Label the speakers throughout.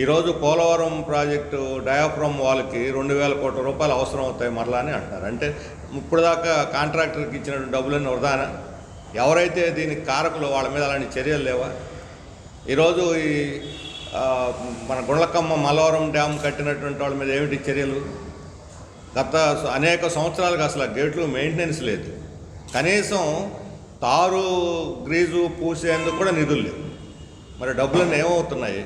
Speaker 1: ఈరోజు Polavaram project diaphragm వాళ్ళకి రెండు వేల కోట్ల రూపాయలు అవసరం అవుతాయి మరలా అని అంటున్నారు. అంటే ఇప్పుడు దాకా కాంట్రాక్టర్కి ఇచ్చిన డబ్బులన్నీ వృధానా? ఎవరైతే దీనికి కారకులు వాళ్ళ మీద అలాంటి చర్యలు లేవా? ఈరోజు ఈ మన గుండ్లకమ్మ మలవరం డ్యామ్ కట్టినటువంటి వాళ్ళ మీద ఏమిటి చర్యలు? గత అనేక సంవత్సరాలుగా అసలు ఆ గేట్లు మెయింటెనెన్స్ లేదు. కనీసం తారు గ్రీజు పూసేందుకు కూడా నిధులు లేవు. మరి డబ్బులన్నీ ఏమవుతున్నాయి?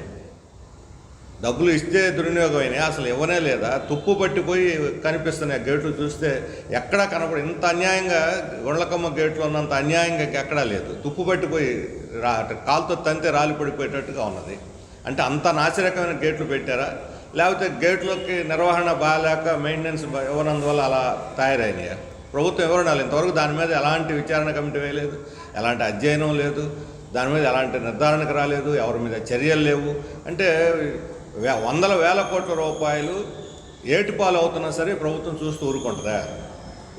Speaker 1: డబ్బులు ఇస్తే దుర్వినియోగమైనాయి అసలు ఇవ్వనే లేదా? తుప్పు పట్టిపోయి కనిపిస్తున్నాయి ఆ గేట్లు చూస్తే ఎక్కడా కనపడ ఇంత అన్యాయంగా గుండ్లకమ్మ గేట్లు ఉన్నంత అన్యాయంగా ఎక్కడా లేదు. తుప్పు పట్టిపోయి రా కాలుతో తంతే రాలి పడిపోయేటట్టుగా ఉన్నది. అంటే అంత నాసిరకమైన గేట్లు పెట్టారా? లేకపోతే గేట్లకి నిర్వహణ బాగాలేక మెయింటెనెన్స్ బా- ఇవ్వనందువల్ల అలా తయారైనాయా? ప్రభుత్వం ఎవరు ఇంతవరకు దాని మీద ఎలాంటి విచారణ కమిటీ వేయలేదు. ఎలాంటి అధ్యయనం లేదు. దాని మీద ఎలాంటి నిర్ధారణకు రాలేదు. ఎవరి మీద చర్యలు లేవు. అంటే వందల వేల కోట్ల రూపాయలు ఏటిపాలు అవుతున్నా సరే ప్రభుత్వం చూస్తూ ఊరుకుంటుందా?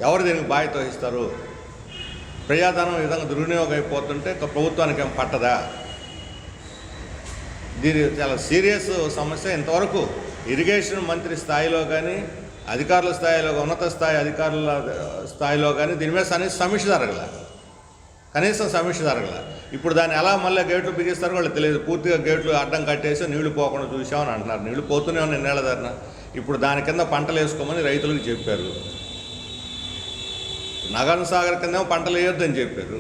Speaker 1: ఎవరు దీనికి బాధ్యత వహిస్తారు? ప్రజాధనం ఈ విధంగా దుర్వినియోగం అయిపోతుంటే ప్రభుత్వానికి ఏం పట్టదా? దీని చాలా సీరియస్ సమస్య. ఇంతవరకు ఇరిగేషన్ మంత్రి స్థాయిలో కానీ అధికారుల స్థాయిలో ఉన్నత స్థాయి అధికారుల స్థాయిలో కానీ దీని మీద కనీస సమీక్ష జరగల. కనీసం సమీక్ష జరగల. ఇప్పుడు దాన్ని ఎలా మళ్ళీ గేట్లు బిగిస్తారో వాళ్ళు తెలియదు. పూర్తిగా గేట్లు అడ్డం కట్టేసి నీళ్ళు పోకుండా చూసామని అంటున్నారు. నీళ్ళు పోతూనే ఉన్నాయి నేల ఇప్పుడు దాని కింద పంటలు వేసుకోమని రైతులకు చెప్పారు. నగరం సాగర్ కింద పంటలు వేయొద్దని చెప్పారు.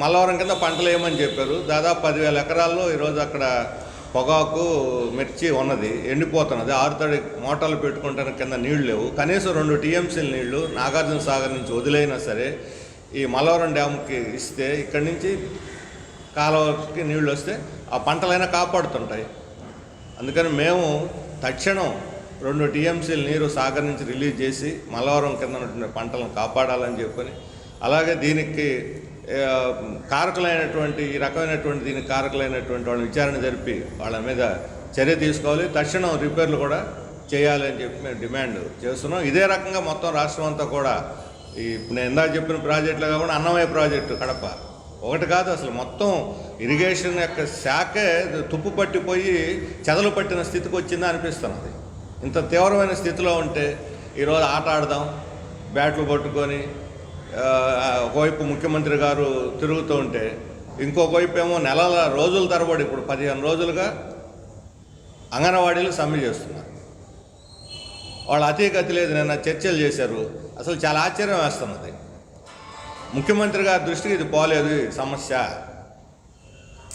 Speaker 1: మల్లవరం కింద పంటలు వేయమని చెప్పారు. దాదాపు పదివేల ఎకరాల్లో ఈరోజు అక్కడ పొగాకు మిర్చి ఉన్నది ఎండిపోతున్నది. ఆరుతడి మోటార్లు పెట్టుకుంటానికి కింద నీళ్ళు లేవు. కనీసం రెండు టీఎంసీల నీళ్ళు నాగార్జున సాగర్ నుంచి వదిలైనా సరే ఈ మలవరం డ్యామ్కి ఇస్తే ఇక్కడి నుంచి కాలువకి నీళ్ళు వస్తే ఆ పంటలైనా కాపాడుతుంటాయి. అందుకని మేము తక్షణం రెండు టీఎంసీల నీరు సాగర్ నుంచి రిలీజ్ చేసి మలవరం కింద ఉన్నటువంటి పంటలను కాపాడాలని చెప్పుకొని అలాగే దీనికి కారకులైనటువంటి ఈ రకమైనటువంటి దీనికి కారకులైనటువంటి వాళ్ళని విచారణ జరిపి వాళ్ళ మీద చర్య తీసుకోవాలి. తక్షణం రిపేర్లు కూడా చేయాలి అని చెప్పి మేము డిమాండ్ చేస్తున్నాం. ఇదే రకంగా మొత్తం రాష్ట్రం అంతా కూడా ఇప్పుడు నేను ఇందాక చెప్పిన ప్రాజెక్టులు కాకుండా అన్నమయ్య ప్రాజెక్టు కడప. ఒకటి కాదు అసలు మొత్తం ఇరిగేషన్ యొక్క శాఖే తుప్పు పట్టిపోయి చెదలు పట్టిన స్థితికి వచ్చిందా అనిపిస్తున్నది. ఇంత తీవ్రమైన స్థితిలో ఉంటే ఈరోజు ఆట ఆడదాం బ్యాట్లు పట్టుకొని ఒకవైపు ముఖ్యమంత్రి గారు తిరుగుతూ ఉంటే ఇంకొక వైపు ఏమో నెలల రోజుల తరబడి ఇప్పుడు పదిహేను రోజులుగా అంగన్వాడీలు సమ్మె చేస్తున్నారు. వాళ్ళు అతీగతి లేదు నిన్న చర్చలు చేశారు. అసలు చాలా ఆశ్చర్యం వేస్తున్నది ముఖ్యమంత్రి గారి దృష్టికి ఇది పోలేదు ఈ సమస్య.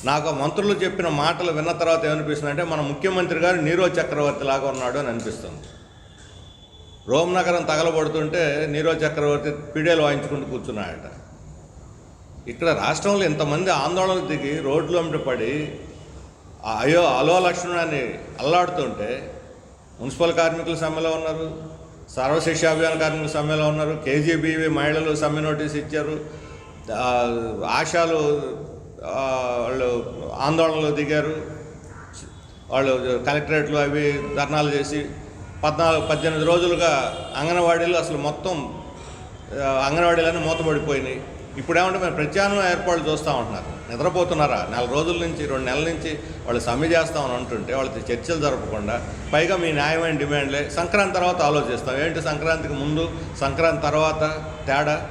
Speaker 1: నాకు మంత్రులు చెప్పిన మాటలు విన్న తర్వాత ఏమనిపిస్తుంది అంటే మన ముఖ్యమంత్రి గారు నీరో చక్రవర్తి లాగా ఉన్నాడు అని అనిపిస్తుంది. రోమ్ నగరం తగలబడుతుంటే నీరో చక్రవర్తి పిడేలు వాయించుకుంటూ కూర్చున్నాడట. ఇక్కడ రాష్ట్రంలో ఇంతమంది ఆందోళన దిగి రోడ్లు వెంట పడి అయో అలో లక్షణాన్ని అల్లాడుతుంటే మున్సిపల్ కార్మికుల సమ్మెలో ఉన్నారు. సర్వశిక్ష అభియాన్ కార్మికుల సమ్మెలో ఉన్నారు. కేజీబీవి మహిళలు సమ్మె నోటీస్ ఇచ్చారు. ఆశాలు వాళ్ళు ఆందోళనలో దిగారు. వాళ్ళు కలెక్టరేట్లు అవి ధర్నాలు చేసి పద్నాలుగు పద్దెనిమిది రోజులుగా అంగన్వాడీలు అసలు మొత్తం అంగన్వాడీలన్నీ మూతపడిపోయినాయి. ఇప్పుడు ఏమంటే మేము ప్రత్యామ్నాయ ఏర్పాట్లు చూస్తూ ఉంటున్నారు. నిద్రపోతున్నారా? నెల రోజుల నుంచి రెండు నెలల నుంచి వాళ్ళు సమ్మె చేస్తామని అంటుంటే వాళ్ళతో చర్చలు జరపకుండా పైగా మీ న్యాయమైన డిమాండ్లే. సంక్రాంతి తర్వాత ఆలోచిస్తాం. ఏంటి సంక్రాంతికి ముందు? సంక్రాంతి తర్వాత తేడా?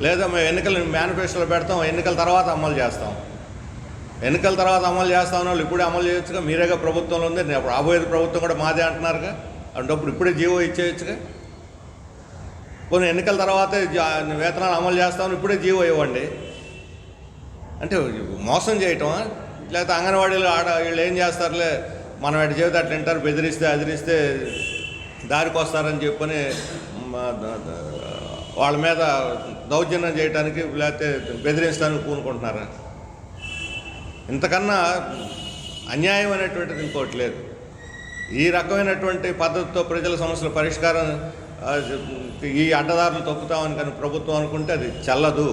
Speaker 1: లేదా మేము ఎన్నికలు మేనిఫెస్టోలో పెడతాం ఎన్నికల తర్వాత అమలు చేస్తాం. ఎన్నికల తర్వాత అమలు చేస్తామని వాళ్ళు ఇప్పుడే అమలు చేయొచ్చుగా? మీరేగా ప్రభుత్వంలో ఉంది? నేను రాబోయేది ప్రభుత్వం కూడా మాదే అంటున్నారుగా? అంటే అప్పుడు ఇప్పుడే జీవో ఇచ్చేయచ్చుగా? కొన్ని ఎన్నికల తర్వాతే వేతనాలు అమలు చేస్తామని ఇప్పుడే జీవో ఇవ్వండి. అంటే మోసం చేయటమా? లేకపోతే అంగన్వాడీలు ఆడ వీళ్ళు ఏం చేస్తారులే? మనం ఎటు చెబితే అట్లా వింటారు బెదిరిస్తే అదిరిస్తే దారికి వస్తారని చెప్పని వాళ్ళ మీద దౌర్జన్యం చేయడానికి లేకపోతే బెదిరించడానికి పూనుకుంటున్నారా? ఇంతకన్నా అన్యాయం అనేటువంటిది ఇంకోటి లేదు. ఈ రకమైనటువంటి పద్ధతితో ప్రజల సమస్యల పరిష్కారం ఈ అడ్డదారులు తొక్కుతామని కానీ ప్రభుత్వం అనుకుంటే అది చల్లదు.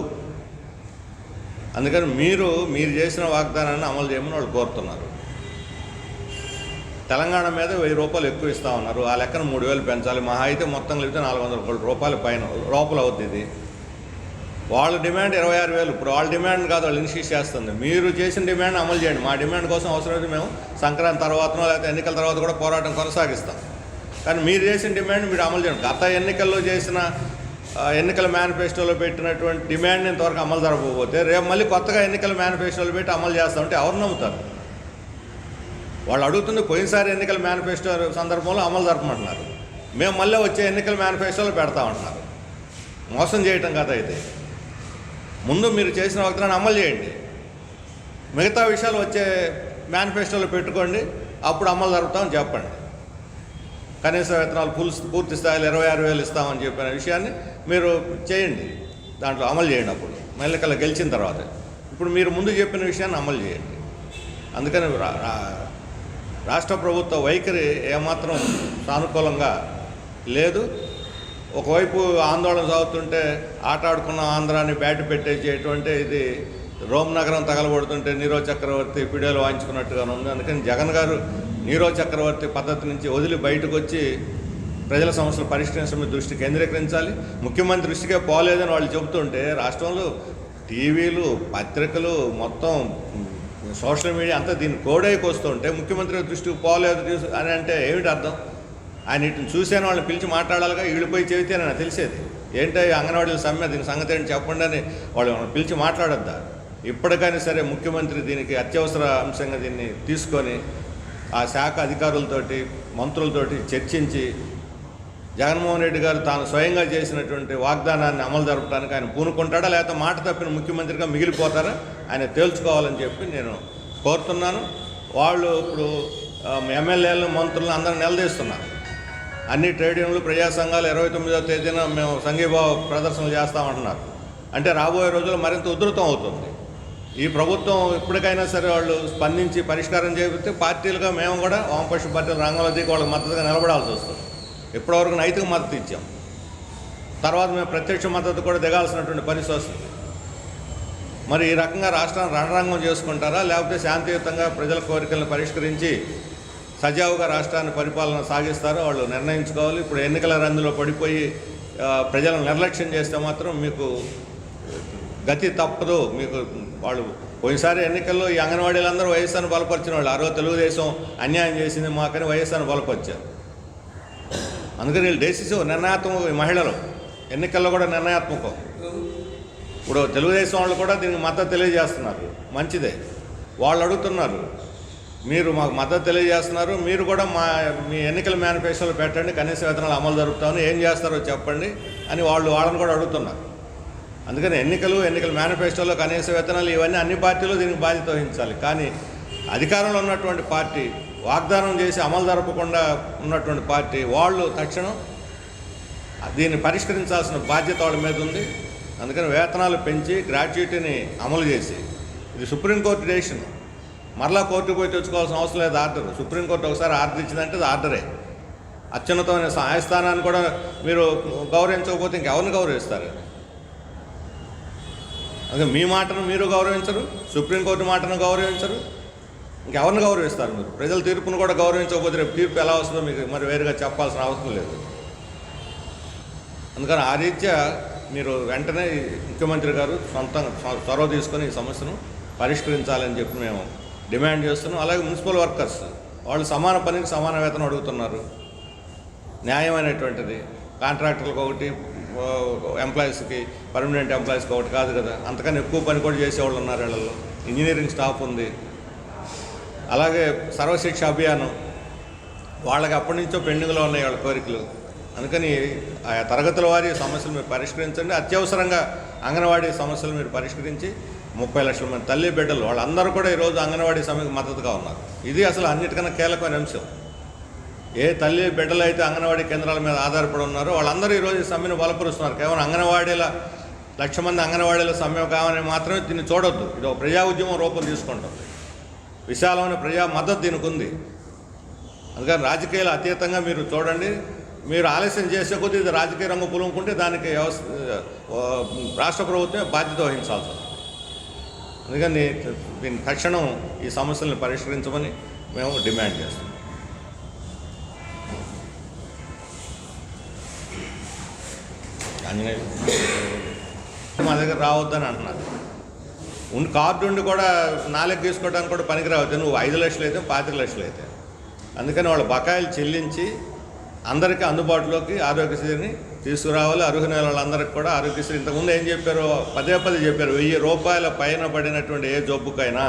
Speaker 1: అందుకని మీరు మీరు చేసిన వాగ్దానాన్ని అమలు చేయమని వాళ్ళు కోరుతున్నారు. తెలంగాణ మీద వెయ్యి రూపాయలు ఎక్కువ ఇస్తా ఉన్నారు. ఆ లెక్కన మూడు వేలు పెంచాలి. మహా అయితే మొత్తం కలిపితే నాలుగు వందల కోట్ల రూపాయలు పైన లోపల అవుతుంది ఇది. వాళ్ళ డిమాండ్ ఇరవై ఆరు వేలు. ఇప్పుడు వాళ్ళ డిమాండ్ కాదు వాళ్ళు ఇనిషియేట్ చేస్తుంది. మీరు చేసిన డిమాండ్ అమలు చేయండి. మా డిమాండ్ కోసం అవసరమైతే మేము సంక్రాంతి తర్వాతనో లేకపోతే ఎన్నికల తర్వాత కూడా పోరాటం కొనసాగిస్తాం. కానీ మీరు చేసిన డిమాండ్ మీరు అమలు చేయండి. గత ఎన్నికల్లో చేసిన ఎన్నికల మేనిఫెస్టోలో పెట్టినటువంటి డిమాండ్ ఇంతవరకు అమలు జరగకపోతే రేపు మళ్ళీ కొత్తగా ఎన్నికల మేనిఫెస్టోలు పెట్టి అమలు చేస్తామంటే ఎవరు నమ్ముతారు? వాళ్ళు అడుగుతుంది పోయినసారి ఎన్నికల మేనిఫెస్టో సందర్భంలో అమలు జరపమంటున్నారు. మేము మళ్ళీ వచ్చే ఎన్నికల మేనిఫెస్టోలో పెడతామంటున్నారు మోసం చేయటం కదా అయితే. ముందు మీరు చేసిన వాగ్దానాన్ని అమలు చేయండి. మిగతా విషయాలు వచ్చే మేనిఫెస్టోలో పెట్టుకోండి. అప్పుడు అమలు జరుపుతామని చెప్పండి. కనీస వేతనాలు ఫుల్ పూర్తి స్థాయిలో ఇరవై ఆరు వేలు ఇస్తామని చెప్పిన విషయాన్ని మీరు చేయండి. దాంట్లో అమలు చేయండి అప్పుడు. మెల్లకల్లా గెలిచిన తర్వాత. ఇప్పుడు మీరు ముందు చెప్పిన విషయాన్ని అమలు చేయండి. అందుకని రా- రాష్ట్ర ప్రభుత్వ వైఖరి ఏమాత్రం సానుకూలంగా లేదు. ఒకవైపు ఆందోళన సాగుతుంటే ఆట ఆడుకున్న ఆంధ్రాన్ని బ్యాట్ పెట్టేసేటువంటి ఇది రోమ్ నగరం తగలబడుతుంటే నీరో చక్రవర్తి పిడియలు వాయించుకున్నట్టుగా ఉంది. అందుకని జగన్ గారు నీరో చక్రవర్తి పద్ధతి నుంచి వదిలి బయటకు వచ్చి ప్రజల సమస్యలు పరిష్కరించడం దృష్టి కేంద్రీకరించాలి. ముఖ్యమంత్రి దృష్టికే పోలేదని వాళ్ళు చెబుతుంటే రాష్ట్రంలో టీవీలు పత్రికలు మొత్తం సోషల్ మీడియా అంతా దీన్ని కోడైకి వస్తుంటే ముఖ్యమంత్రి దృష్టికి పోలేదు అని అంటే ఏమిటి అర్థం? ఆయన వీటిని చూసాను వాళ్ళని పిలిచి మాట్లాడాలిగా? వీళ్ళు పోయి చెబితే నాకు తెలిసేది. ఏంటో అంగన్వాడీల సమ్మె దీని సంగతి ఏంటి చెప్పండి అని వాళ్ళు పిలిచి మాట్లాడొద్దా? ఇప్పటికైనా సరే ముఖ్యమంత్రి దీనికి అత్యవసర అంశంగా దీన్ని తీసుకొని ఆ శాఖ అధికారులతోటి మంత్రులతోటి చర్చించి జగన్మోహన్ రెడ్డి గారు తాను స్వయంగా చేసినటువంటి వాగ్దానాన్ని అమలు జరపడానికి ఆయన పూనుకుంటాడా లేకపోతే మాట తప్పిన ముఖ్యమంత్రిగా మిగిలిపోతారా ఆయన తేల్చుకోవాలని చెప్పి నేను కోరుతున్నాను. వాళ్ళు ఇప్పుడు ఎమ్మెల్యేలను మంత్రులను అందరూ నిలదీస్తున్నారు. అన్ని ట్రేడ్ యూనియన్లు ప్రజా సంఘాలు ఇరవై తొమ్మిదో తేదీన మేము సంఘీభావ ప్రదర్శనలు చేస్తామంటున్నారు. అంటే రాబోయే రోజుల్లో మరింత ఉధృతం అవుతుంది. ఈ ప్రభుత్వం ఇప్పటికైనా సరే వాళ్ళు స్పందించి పరిష్కారం చేయకపోతే పార్టీలుగా మేము కూడా వామపక్ష పార్టీలు రంగంలో దిగి వాళ్ళకి మద్దతుగా నిలబడాల్సి వస్తుంది. ఇప్పటివరకు నైతిక మద్దతు ఇచ్చాం. తర్వాత మేము ప్రత్యక్ష మద్దతు కూడా దిగాల్సినటువంటి పరిస్థితి వస్తుంది. మరి ఈ రకంగా రాష్ట్రాన్ని రణరంగం చేసుకుంటారా? లేకపోతే శాంతియుతంగా ప్రజల కోరికలను పరిష్కరించి సజావుగా రాష్ట్రాన్ని పరిపాలన సాగిస్తారో వాళ్ళు నిర్ణయించుకోవాలి. ఇప్పుడు ఎన్నికల రందులో పడిపోయి ప్రజలను నిర్లక్ష్యం చేస్తే మాత్రం మీకు గతి తప్పదు. మీకు వాళ్ళు పోయినసారి ఎన్నికల్లో ఈ అంగన్వాడీలందరూ వైఎస్ఆర్ని బలపరిచిన వాళ్ళు. ఆ రోజు తెలుగుదేశం అన్యాయం చేసింది మాకని వైఎస్ఆర్ని బలపరిచారు. అందుకని వీళ్ళు డేసిస్ నిర్ణయాత్మకం ఈ మహిళలు. ఎన్నికల్లో కూడా నిర్ణయాత్మకం. ఇప్పుడు తెలుగుదేశం వాళ్ళు కూడా దీనికి మద్దతు తెలియజేస్తున్నారు. మంచిదే. వాళ్ళు అడుగుతున్నారు. మీరు మాకు మద్దతు తెలియజేస్తున్నారు. మీరు కూడా మా మీ ఎన్నికల మేనిఫెస్టోలో పెట్టండి. కనీస వేతనాలు అమలు జరుపుతామని ఏం చేస్తారో చెప్పండి అని వాళ్ళు వాళ్ళని కూడా అడుగుతున్నారు. అందుకని ఎన్నికలు ఎన్నికల మేనిఫెస్టోలో కనీస వేతనాలు ఇవన్నీ అన్ని పార్టీలు దీనికి బాధ్యత వహించాలి. కానీ అధికారంలో ఉన్నటువంటి పార్టీ వాగ్దానం చేసి అమలు జరపకుండా ఉన్నటువంటి పార్టీ వాళ్ళు తక్షణం దీన్ని పరిష్కరించాల్సిన బాధ్యత వాళ్ళ మీద ఉంది. అందుకని వేతనాలు పెంచి గ్రాట్యుటీని అమలు చేసి ఇది సుప్రీంకోర్టు డెసిషన్. మరలా కోర్టుకు పోయి తెచ్చుకోవాల్సిన అవసరం లేదు ఆర్డర్. సుప్రీంకోర్టు ఒకసారి ఆర్డర్ ఇచ్చిందంటే అది ఆర్డరే. అత్యున్నతమైన న్యాయస్థానాన్ని కూడా మీరు గౌరవించకపోతే ఇంకెవరిని గౌరవిస్తారు? అదే మీ మాటను మీరు గౌరవించరు సుప్రీంకోర్టు మాటను గౌరవించరు. ఇంకెవరిని గౌరవిస్తారు మీరు? ప్రజల తీర్పును కూడా గౌరవించకపోతే రేపు తీర్పు ఎలా వస్తుందో మీకు మరి వేరుగా చెప్పాల్సిన అవసరం లేదు. అందుకని ఆ రీత్యా మీరు వెంటనే ముఖ్యమంత్రి గారు సొంతంగా చొరవ తీసుకొని ఈ సమస్యను పరిష్కరించాలని చెప్పి మేము డిమాండ్ చేస్తున్నాం. అలాగే మున్సిపల్ వర్కర్స్ వాళ్ళు సమాన పనికి సమాన వేతనం అడుగుతున్నారు. న్యాయమైనటువంటిది. కాంట్రాక్టర్లకు ఒకటి ఎంప్లాయీస్కి పర్మనెంట్ ఎంప్లాయీస్కి ఒకటి కాదు కదా. అంతకన్నా ఎక్కువ పని కూడా చేసేవాళ్ళు ఉన్నారు వీళ్ళలో ఇంజనీరింగ్ స్టాఫ్ ఉంది. అలాగే సర్వశిక్ష అభియానం. వాళ్ళకి అప్పటి నుంచో పెండింగ్లో ఉన్నాయి వాళ్ళ కోరికలు. అందుకని ఆయా తరగతుల వారి సమస్యలు మీరు పరిష్కరించండి. అత్యవసరంగా అంగన్వాడీ సమస్యలు మీరు పరిష్కరించి ముప్పై లక్షల మంది తల్లి బిడ్డలు వాళ్ళందరూ కూడా ఈరోజు అంగన్వాడీ సమ్మెకు మద్దతుగా ఉన్నారు. ఇది అసలు అన్నిటికన్నా కీలకమైన అంశం. ఏ తల్లి బిడ్డలు అయితే అంగన్వాడీ కేంద్రాల మీద ఆధారపడి ఉన్నారో వాళ్ళందరూ ఈరోజు సమ్మెను బలపరుస్తున్నారు. కేవలం అంగన్వాడీల లక్ష మంది అంగన్వాడీల సమ్మె కావాలని మాత్రమే దీన్ని చూడొద్దు. ఇది ఒక ప్రజా ఉద్యమం రూపం తీసుకుంటుంది విశాలమైన ప్రజా మద్దతు దీనికి ఉంది. అందుకని రాజకీయాలు అతీతంగా మీరు చూడండి. మీరు ఆలస్యం చేసే కొద్దీ ఇది రాజకీయ రంగు పులుముకుంటే దానికి వ్యవస్థ రాష్ట్ర ప్రభుత్వమే బాధ్యత వహించాల్సి అందుకని దీని తక్షణం ఈ సమస్యలను పరిష్కరించమని మేము డిమాండ్ చేస్తాం ఆంజనేయులు మా దగ్గర రావద్దని అంటున్నారు. ఉండి కార్డు ఉండి కూడా నాలుగు తీసుకోవడానికి కూడా పనికి రావద్దు. నువ్వు ఐదు లక్షలు అయితే పాతిక లక్షలు అయితే. అందుకని వాళ్ళ బకాయిలు చెల్లించి అందరికీ అందుబాటులోకి ఆరోగ్యశ్రీని తీసుకురావాలి. అర్హులైన వాళ్ళందరికీ కూడా ఆరోగ్యశ్రీ. ఇంతకుముందు ఏం చెప్పారు పదే పదే చెప్పారు. వెయ్యి రూపాయల పైన పడినటువంటి ఏ జబ్బుకైనా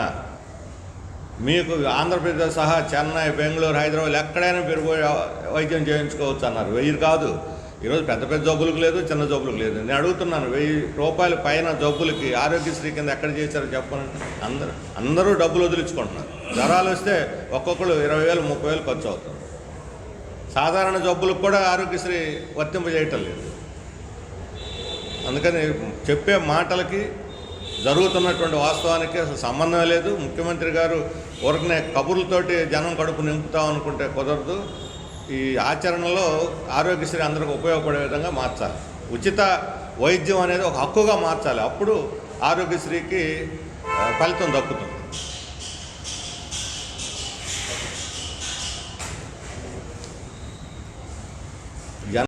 Speaker 1: మీకు ఆంధ్రప్రదేశ్ సహా చెన్నై బెంగళూరు హైదరాబాద్ ఎక్కడైనా పెరిగిపోయి వైద్యం చేయించుకోవచ్చు అన్నారు. వెయ్యి కాదు. ఈరోజు పెద్ద పెద్ద జబ్బులకు లేదు చిన్న జబ్బులకు లేదు. నేను అడుగుతున్నాను వెయ్యి రూపాయల పైన జబ్బులకి ఆరోగ్యశ్రీ కింద ఎక్కడ చేశారో చెప్పండి అందరూ అందరూ డబ్బులు వదిలించుకుంటున్నారు. జ్వరాలు వస్తే ఒక్కొక్కరు ఇరవై వేలు ముప్పై వేలు ఖర్చు అవుతుంది సాధారణ జబ్బులకు కూడా ఆరోగ్యశ్రీ వర్తింపజేయటం లేదు. అందుకని చెప్పే మాటలకి జరుగుతున్నటువంటి వాస్తవానికి అసలు సంబంధం లేదు. ముఖ్యమంత్రి గారు ఊరికనే కబుర్లతోటి జనం కడుపు నింపుతాం అనుకుంటే కుదరదు. ఈ ఆచరణలో ఆరోగ్యశ్రీ అందరికి ఉపయోగపడే విధంగా మార్చాలి. ఉచిత వైద్యం అనేది ఒక హక్కుగా మార్చాలి. అప్పుడు ఆరోగ్యశ్రీకి ఫలితం దక్కుతుంది.